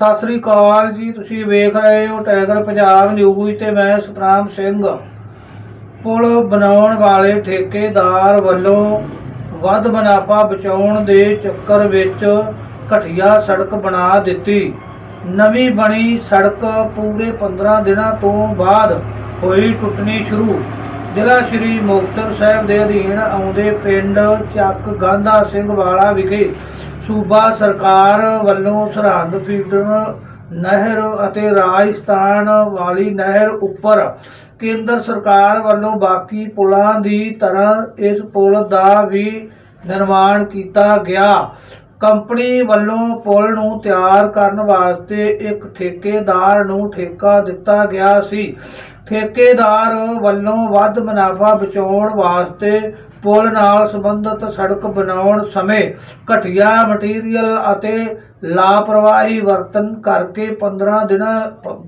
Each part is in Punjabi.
ਸਤਿ ਸ੍ਰੀ ਅਕਾਲ ਜੀ, ਤੁਸੀਂ ਵੇਖ ਰਹੇ ਹੋ ਟਾਈਗਰ ਪੰਜਾਬ ਨਿਊਜ਼ ਤੇ ਮੈਂ ਸਤਨਾਮ ਸਿੰਘ। ਪੁਲ ਬਣਾਉਣ ਵਾਲੇ ਠੇਕੇਦਾਰ ਵੱਲੋਂ ਵੱਧ ਮੁਨਾਫਾ ਬਚਾਉਣ ਦੇ ਚੱਕਰ ਵਿੱਚ ਘਟੀਆ ਸੜਕ ਬਣਾ ਦਿੱਤੀ। ਨਵੀਂ ਬਣੀ ਸੜਕ ਪੂਰੇ 15 ਦਿਨਾਂ ਤੋਂ ਬਾਅਦ ਹੋਈ ਟੁੱਟਣੀ ਸ਼ੁਰੂ। ਜ਼ਿਲ੍ਹਾ ਸ਼੍ਰੀ ਮੁਕਤਸਰ ਸਾਹਿਬ ਦੇ ਅਧੀਨ ਆਉਂਦੇ ਪਿੰਡ ਚੱਕ ਗਾਂਧਾ ਸਿੰਘ ਵਾਲਾ ਵਿਖੇ ਸੂਬਾ ਸਰਕਾਰ ਵੱਲੋਂ ਸਰਹੰਦ ਫੀਡਰ ਨਹਿਰ ਅਤੇ ਰਾਜਸਥਾਨ ਵਾਲੀ ਨਹਿਰ ਉੱਪਰ ਕੇਂਦਰ ਸਰਕਾਰ ਵੱਲੋਂ ਬਾਕੀ ਪੁਲਾਂ ਦੀ ਤਰ੍ਹਾਂ ਇਸ ਪੁਲ ਦਾ ਵੀ ਨਿਰਮਾਣ ਕੀਤਾ ਗਿਆ। ਕੰਪਨੀ ਵੱਲੋਂ ਪੁਲ ਨੂੰ ਤਿਆਰ ਕਰਨ ਵਾਸਤੇ ਇੱਕ ਠੇਕੇਦਾਰ ਨੂੰ ਠੇਕਾ ਦਿੱਤਾ ਗਿਆ ਸੀ। ਠੇਕੇਦਾਰ ਵੱਲੋਂ ਵੱਧ ਮੁਨਾਫਾ ਬਚਾਉਣ ਵਾਸਤੇ ਪੁਲ ਨਾਲ ਸੰਬੰਧਿਤ ਸੜਕ ਬਣਾਉਣ ਸਮੇਂ ਘਟੀਆ ਮਟੀਰੀਅਲ ਅਤੇ ਲਾਪਰਵਾਹੀ ਵਰਤਨ ਕਰਕੇ 15 ਦਿਨਾਂ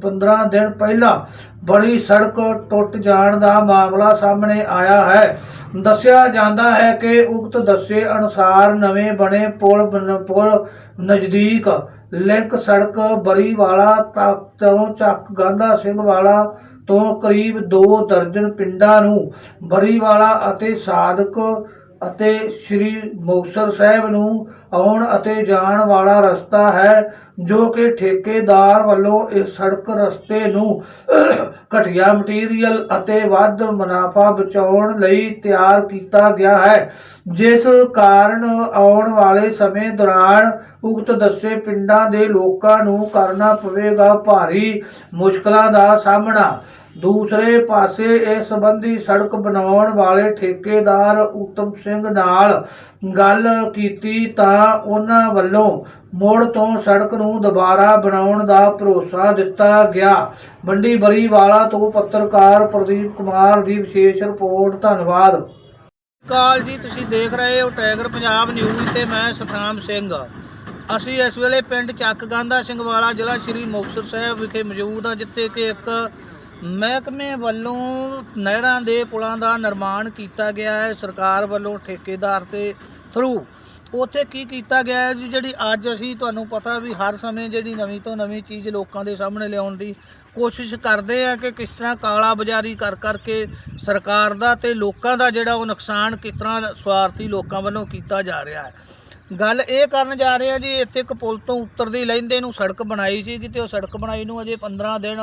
15 ਦਿਨ ਪਹਿਲਾਂ ਬੜੀ ਸੜਕ ਟੁੱਟ ਜਾਣ ਦਾ ਮਾਮਲਾ ਸਾਹਮਣੇ ਆਇਆ ਹੈ। ਦੱਸਿਆ ਜਾਂਦਾ ਹੈ ਕਿ ਉਕਤ ਦੱਸੇ ਅਨੁਸਾਰ ਨਵੇਂ ਬਣੇ ਪੁਲ ਬਣ- ਪੁਲ ਨਜ਼ਦੀਕ ਲਿੰਕ ਸੜਕ ਬਰੀਵਾਲਾ ਤੱਕ ਤੋਂ ਚੱਕ ਗਾਂਧਾ ਸਿੰਘ ਵਾਲਾ ਤੋਂ ਕਰੀਬ ਦੋ ਦਰਜਨ ਪਿੰਡਾਂ ਨੂੰ ਬਰੀਵਾਲਾ ਅਤੇ ਸਾਦਕ ਅਤੇ ਸ੍ਰੀ ਮੁਕਤਸਰ ਸਾਹਿਬ ਨੂੰ ਆਉਣ ਅਤੇ ਜਾਣ ਵਾਲਾ ਰਸਤਾ ਹੈ, ਜੋ ਕਿ ਠੇਕੇਦਾਰ ਵੱਲੋਂ ਇਸ ਸੜਕ ਰਸਤੇ ਨੂੰ ਘਟੀਆ ਮਟੀਰੀਅਲ ਅਤੇ ਵੱਧ ਮੁਨਾਫਾ ਬਚਾਉਣ ਲਈ ਤਿਆਰ ਕੀਤਾ ਗਿਆ ਹੈ। ਜਿਸ ਕਾਰਨ ਆਉਣ ਵਾਲੇ ਸਮੇਂ ਦੌਰਾਨ ਉਕਤ ਦੱਸੇ ਪਿੰਡਾਂ ਦੇ ਲੋਕਾਂ ਨੂੰ ਕਰਨਾ ਪਵੇਗਾ ਭਾਰੀ ਮੁਸ਼ਕਲਾਂ ਦਾ ਸਾਹਮਣਾ। ਦੂਸਰੇ ਪਾਸੇ ਇਸ ਸੰਬੰਧੀ ਸੜਕ ਬਣਾਉਣ ਵਾਲੇ ਠੇਕੇਦਾਰ ਉਤਮ ਸਿੰਘ ਨਾਲ ਗੱਲ ਕੀਤੀ ਤਾਂ ਉਹਨਾਂ ਵੱਲੋਂ ਮੋੜ ਤੋਂ ਸੜਕ ਨੂੰ ਦੁਬਾਰਾ ਬਣਾਉਣ ਦਾ ਭਰੋਸਾ ਦਿੱਤਾ ਗਿਆ। ਮੰਡੀ ਬਰੀਵਾਲਾ ਤੋਂ ਪੱਤਰਕਾਰ ਪ੍ਰਦੀਪ ਕੁਮਾਰ ਦੀ ਵਿਸ਼ੇਸ਼ ਰਿਪੋਰਟ, ਧੰਨਵਾਦ। ਕਾਲ ਜੀ, ਤੁਸੀਂ ਦੇਖ ਰਹੇ ਹੋ ਟਾਈਗਰ ਪੰਜਾਬ ਨਿਊਜ਼ ਤੇ ਮੈਂ ਸਤਨਾਮ ਸਿੰਘ। ਅਸੀਂ ਇਸ ਵੇਲੇ ਪਿੰਡ ਚੱਕ ਗਾਂਧਾ ਸਿੰਘ ਵਾਲਾ ਜ਼ਿਲ੍ਹਾ ਸ਼੍ਰੀ ਮੁਕਤਸਰ ਸਾਹਿਬ ਵਿਖੇ ਮੌਜੂਦ ਹਾਂ, ਜਿੱਥੇ ਕਿ ਇੱਕ ਮਹਿਕਮੇ ਵੱਲੋਂ ਨਹਿਰਾਂ ਦੇ ਪੁਲਾਂ ਦਾ ਨਿਰਮਾਣ ਕੀਤਾ ਗਿਆ ਹੈ, ਸਰਕਾਰ ਵੱਲੋਂ ਠੇਕੇਦਾਰ ਤੇ ਥਰੂ ਉੱਥੇ ਕੀ ਕੀਤਾ ਗਿਆ ਹੈ ਜੀ, ਜਿਹੜੀ ਅੱਜ ਅਸੀਂ ਤੁਹਾਨੂੰ ਪਤਾ ਵੀ ਹਰ ਸਮੇਂ ਜਿਹੜੀ ਨਵੀਂ ਤੋਂ ਨਵੀਂ ਚੀਜ਼ ਲੋਕਾਂ ਦੇ ਸਾਹਮਣੇ ਲਿਆਉਣ ਦੀ ਕੋਸ਼ਿਸ਼ ਕਰਦੇ ਆ ਕਿ ਕਿਸ ਤਰ੍ਹਾਂ ਕਾਲਾ ਬਾਜ਼ਾਰੀ ਕਰ ਕਰਕੇ ਸਰਕਾਰ ਦਾ ਤੇ ਲੋਕਾਂ ਦਾ ਜਿਹੜਾ ਉਹ ਨੁਕਸਾਨ ਕਿਸ ਤਰ੍ਹਾਂ ਸਵਾਰਥੀ ਲੋਕਾਂ ਵੱਲੋਂ ਕੀਤਾ ਜਾ ਰਿਹਾ ਹੈ। ਗੱਲ ਇਹ ਕਰਨ ਜਾ ਰਹੇ ਆ ਜੀ, ਇੱਥੇ ਇੱਕ ਪੁਲ ਤੋਂ ਉੱਤਰਦੀ ਲੈਂਦੇ ਨੂੰ ਸੜਕ ਬਣਾਈ ਸੀ ਤੇ ਉਹ ਸੜਕ ਬਣਾਈ ਨੂੰ ਅਜੇ 15 ਦਿਨ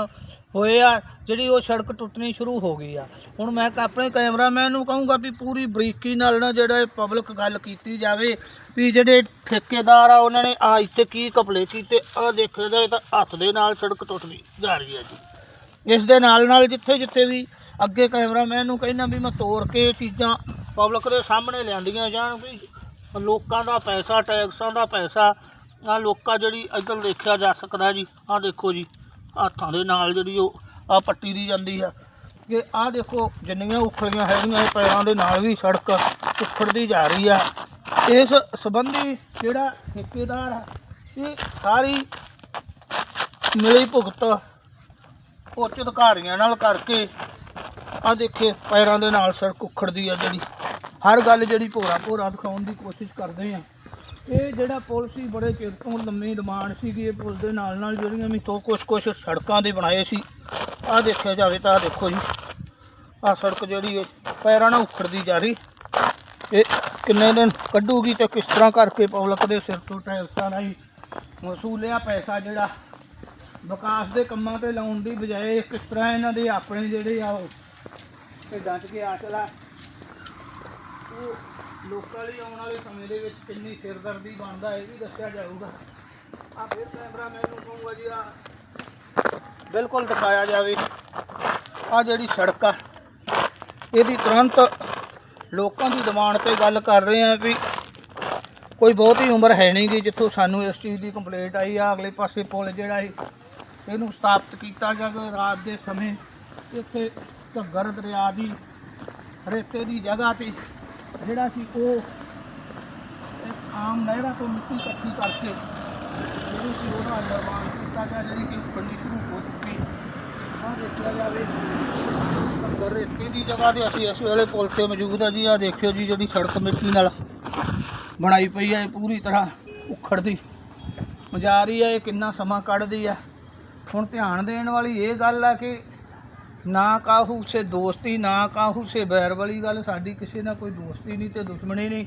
ਹੋਏ ਆ, ਜਿਹੜੀ ਉਹ ਸੜਕ ਟੁੱਟਣੀ ਸ਼ੁਰੂ ਹੋ ਗਈ ਆ। ਹੁਣ ਮੈਂ ਆਪਣੇ ਕੈਮਰਾਮੈਨ ਨੂੰ ਕਹੂੰਗਾ ਵੀ ਪੂਰੀ ਬਰੀਕੀ ਨਾਲ ਨਾ ਜਿਹੜਾ ਪਬਲਿਕ ਗੱਲ ਕੀਤੀ ਜਾਵੇ ਵੀ ਜਿਹੜੇ ਠੇਕੇਦਾਰ ਆ, ਉਹਨਾਂ ਨੇ ਆ ਇੱਥੇ ਕੀ ਕਪੜੇ ਕੀਤੇ ਆ ਦੇਖਿਆ ਜਾਏ ਤਾਂ ਹੱਥ ਦੇ ਨਾਲ ਸੜਕ ਟੁੱਟਦੀ ਜਾ ਰਹੀ ਹੈ ਜੀ। ਇਸ ਦੇ ਨਾਲ ਨਾਲ ਜਿੱਥੇ ਜਿੱਥੇ ਵੀ ਅੱਗੇ ਕੈਮਰਾਮੈਨ ਨੂੰ ਕਹਿਣਾ ਵੀ ਮੈਂ ਤੋੜ ਕੇ ਇਹ ਚੀਜ਼ਾਂ ਪਬਲਿਕ ਦੇ ਸਾਹਮਣੇ ਲਿਆਂਦੀਆਂ ਜਾਣ ਵੀ ਲੋਕਾਂ ਦਾ ਪੈਸਾ, ਟੈਕਸਾਂ ਦਾ ਪੈਸਾ ਆ ਲੋਕਾਂ ਜਿਹੜੀ ਇੱਧਰ ਦੇਖਿਆ ਜਾ ਸਕਦਾ ਜੀ, ਆਹ ਦੇਖੋ ਜੀ, ਹੱਥਾਂ ਦੇ ਨਾਲ ਜਿਹੜੀ ਉਹ ਆ ਪੱਟੀ ਦੀ ਜਾਂਦੀ ਆ। ਕਿ ਆਹ ਦੇਖੋ, ਜਿੰਨੀਆਂ ਉਖਲੀਆਂ ਹੈਗੀਆਂ, ਇਹ ਪੈਰਾਂ ਦੇ ਨਾਲ ਵੀ ਸੜਕ ਉਖੜਦੀ ਜਾ ਰਹੀ ਆ। ਇਸ ਸੰਬੰਧੀ ਜਿਹੜਾ ਠੇਕੇਦਾਰ ਆ, ਇਹ ਸਾਰੀ ਮਿਲੀ ਭੁਗਤ ਉੱਚ ਅਧਿਕਾਰੀਆਂ ਨਾਲ ਕਰਕੇ ਆ ਦੇਖੇ, ਪੈਰਾਂ ਦੇ ਨਾਲ ਸੜਕ ਉਖੜਦੀ ਆ ਜਿਹੜੀ। ਹਰ ਗੱਲ ਜਿਹੜੀ ਭੋਰਾ ਭੋਰਾ ਦਿਖਾਉਣ ਦੀ ਕੋਸ਼ਿਸ਼ ਕਰਦੇ ਆ। ਇਹ ਜਿਹੜਾ ਪੁਲ ਸੀ, ਬੜੇ ਚਿਰ ਤੋਂ ਲੰਮੀ ਡਿਮਾਂਡ ਸੀਗੀ ਇਹ ਪੁਲ ਦੇ ਨਾਲ ਨਾਲ ਜਿਹੜੀਆਂ ਵੀ ਤੋਂ ਕੁਝ ਕੁਝ ਸੜਕਾਂ ਦੇ ਬਣਾਏ ਸੀ। ਆਹ ਦੇਖਿਆ ਜਾਵੇ ਤਾਂ ਆ ਦੇਖੋ ਜੀ। ਆਹ ਸੜਕ ਜਿਹੜੀ ਇਹ ਪੈਰਾਂ ਨਾਲ ਉਖੜਦੀ ਜਾ ਰਹੀ। ਇਹ ਕਿੰਨੇ ਦਿਨ ਕੱਢੂਗੀ ਤੇ ਕਿਸ ਤਰ੍ਹਾਂ ਕਰਕੇ ਪਬਲਿਕ ਦੇ ਸਿਰ ਤੋਂ ਟੈਕਸਾਂ ਰਾਹੀਂ ਵਸੂਲਿਆ ਪੈਸਾ ਜਿਹੜਾ ਵਿਕਾਸ ਦੇ ਕੰਮਾਂ ਤੇ ਲਾਉਣ ਦੀ ਬਜਾਏ ਕਿਸ ਤਰ੍ਹਾਂ ਇਹਨਾਂ ਦੇ ਆਪਣੇ ਜਿਹੜੇ ਆ ਉਹ ਢਿੱਡਾਂ 'ਚ ਕੇ ਆ ਉਹ ਲੋਕਾਂ ਲਈ ਆਉਣ ਵਾਲੇ ਸਮੇਂ ਦੇ ਵਿੱਚ ਕਿੰਨੀ ਸਿਰਦਰਦੀ ਬਣਦਾ ਇਹ ਵੀ ਦੱਸਿਆ ਜਾਊਗਾ। ਆ ਫਿਰ ਕੈਮਰਾਮੈਨ ਨੂੰ ਕਹੂੰਗਾ ਜੀ ਆ ਬਿਲਕੁਲ ਦਿਖਾਇਆ ਜਾਵੇ। ਆ ਜਿਹੜੀ ਸੜਕ ਆ, ਇਹਦੀ ਤੁਰੰਤ ਲੋਕਾਂ ਦੀ ਡਿਮਾਂਡ ਤੇ ਗੱਲ ਕਰ ਰਹੇ ਆ ਵੀ ਕੋਈ ਬਹੁਤੀ ਉਮਰ ਹੈ ਨਹੀਂ ਗੀ ਜਿੱਥੋਂ ਸਾਨੂੰ ਇਸ ਚੀਜ਼ ਦੀ ਕੰਪਲੇਂਟ ਆਈ ਆ। ਅਗਲੇ ਪਾਸੇ ਪੁਲ ਜਿਹੜਾ ਹੈ ਇਹਨੂੰ ਸਥਾਪਿਤ ਕੀਤਾ ਗਿਆ ਕਿ ਰਾਤ ਦੇ ਸਮੇਂ ਇੱਥੇ ਘੱਗਰ ਦਰਿਆ ਦੀ ਰੇਤੇ ਦੀ ਜਗ੍ਹਾ ਤੇ ਜਿਹੜਾ ਸੀ ਉਹ ਇੱਕ ਆਮ ਨਹਿਰਾਂ ਤੋਂ ਮਿੱਟੀ ਇਕੱਠੀ ਕਰਕੇ ਜਿਹੜੀ ਸੀ ਉਹਦਾ ਨਿਰਮਾਣ ਕੀਤਾ ਗਿਆ, ਜਿਹੜੀ ਕਿ ਉਖੜਨੀ ਸ਼ੁਰੂ ਹੋ ਚੁੱਕੀ। ਆਹ ਦੇਖਿਆ ਜਾਵੇ ਘੱਗਰ ਰੇਤੇ ਦੀ ਜਗ੍ਹਾ ਤੇ ਅਸੀਂ ਇਸ ਵੇਲੇ ਪੁਲ ਤੇ ਮੌਜੂਦ ਆ ਜੀ। ਆ ਦੇਖਿਓ ਜੀ ਜਿਹੜੀ ਸੜਕ ਮਿੱਟੀ ਨਾਲ ਬਣਾਈ ਪਈ ਹੈ, ਇਹ ਪੂਰੀ ਤਰ੍ਹਾਂ ਉਖੜਦੀ। ਜਾ ਰਹੀ ਹੈ, ਇਹ ਕਿੰਨਾ ਸਮਾਂ ਕੱਢਦੀ ਆ ਹੁਣ ਧਿਆਨ ਦੇਣ ਵਾਲੀ ਇਹ ਗੱਲ ਆ ਕਿ ਨਾ ਕਾਹੂ ਸੇ ਦੋਸਤੀ, ਨਾ ਕਾਹੂ ਸੇ ਬੈਰ ਵਾਲੀ ਗੱਲ। ਸਾਡੀ ਕਿਸੇ ਨਾਲ ਕੋਈ ਦੋਸਤੀ ਨਹੀਂ ਤੇ ਦੁਸ਼ਮਣੀ ਨਹੀਂ।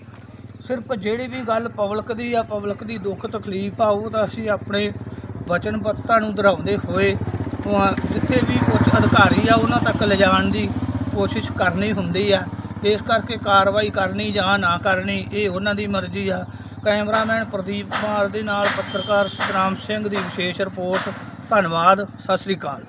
ਸਿਰਫ ਜਿਹੜੀ ਵੀ ਗੱਲ ਪਬਲਿਕ ਦੀ ਆ ਪਬਲਿਕ ਦੀ ਦੁੱਖ ਤਕਲੀਫ ਆ, ਉਹ ਤਾਂ ਅਸੀਂ ਆਪਣੇ ਵਚਨਬੱਧਤਾ ਨੂੰ ਦੁਹਰਾਉਂਦੇ ਹੋਏ ਜਿੱਥੇ ਵੀ ਉੱਚ ਅਧਿਕਾਰੀ ਆ, ਉਹਨਾਂ ਤੱਕ ਲਿਜਾਣ ਦੀ ਕੋਸ਼ਿਸ਼ ਕਰਨੀ ਹੁੰਦੀ ਆ। ਇਸ ਕਰਕੇ ਕਾਰਵਾਈ ਕਰਨੀ ਜਾਂ ਨਾ ਕਰਨੀ, ਇਹ ਉਹਨਾਂ ਦੀ ਮਰਜ਼ੀ ਆ। ਕੈਮਰਾਮੈਨ ਪ੍ਰਦੀਪ ਕੁਮਾਰ ਦੇ ਨਾਲ ਪੱਤਰਕਾਰ ਸਤਨਾਮ ਸਿੰਘ ਦੀ ਵਿਸ਼ੇਸ਼ ਰਿਪੋਰਟ। ਧੰਨਵਾਦ, ਸਤਿ ਸ੍ਰੀ ਅਕਾਲ।